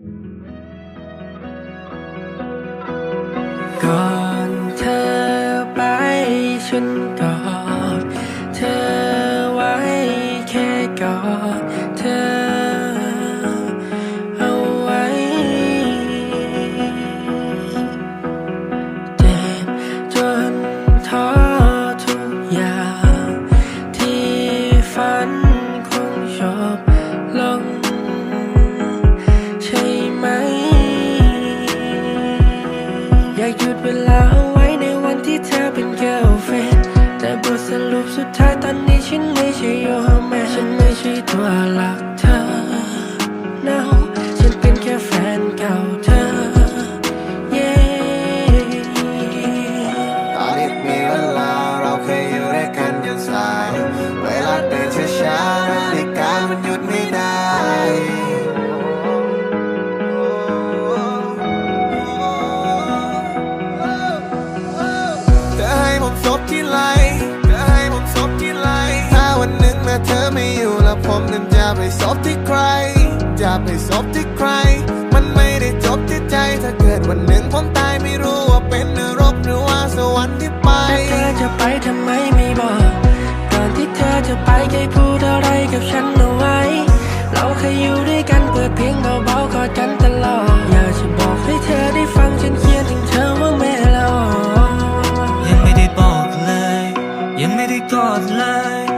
ก่อนเธอไปฉันก สุดท้ายตอนนี้ฉันไม่ใช่โยแม่ฉันไม่ใช่ตัวหลัก เธอไม่อยู่แล้วผมนั้นจะไปซบที่ใคร จะไปซบที่ใคร มันไม่ได้จบที่ใจ ถ้าเกิดวันหนึ่งผมตายไม่รู้ว่าเป็นนรกหรือว่าสวรรค์ที่ไปแต่เธอจะไปทำไมไม่บอกก่อนที่เธอจะไปเคยพูดอะไรกับฉันเอาไว้ เราเคยอยู่ด้วยกันเปิดเพลงเบาๆกอดกันตลอดอยากจะบอกให้เธอได้ฟังฉันเขียนถึงเธอว่าแม่ละอ่อนยังไม่ได้บอกเลย ยังไม่ได้กอดเลยคำ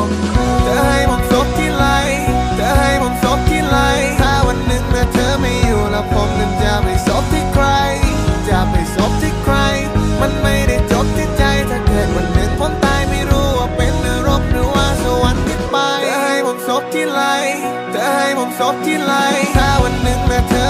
ม ที่ไหลเธอให้ผมสบที่ไหลถ้าวันหนึ่งแม้เธอ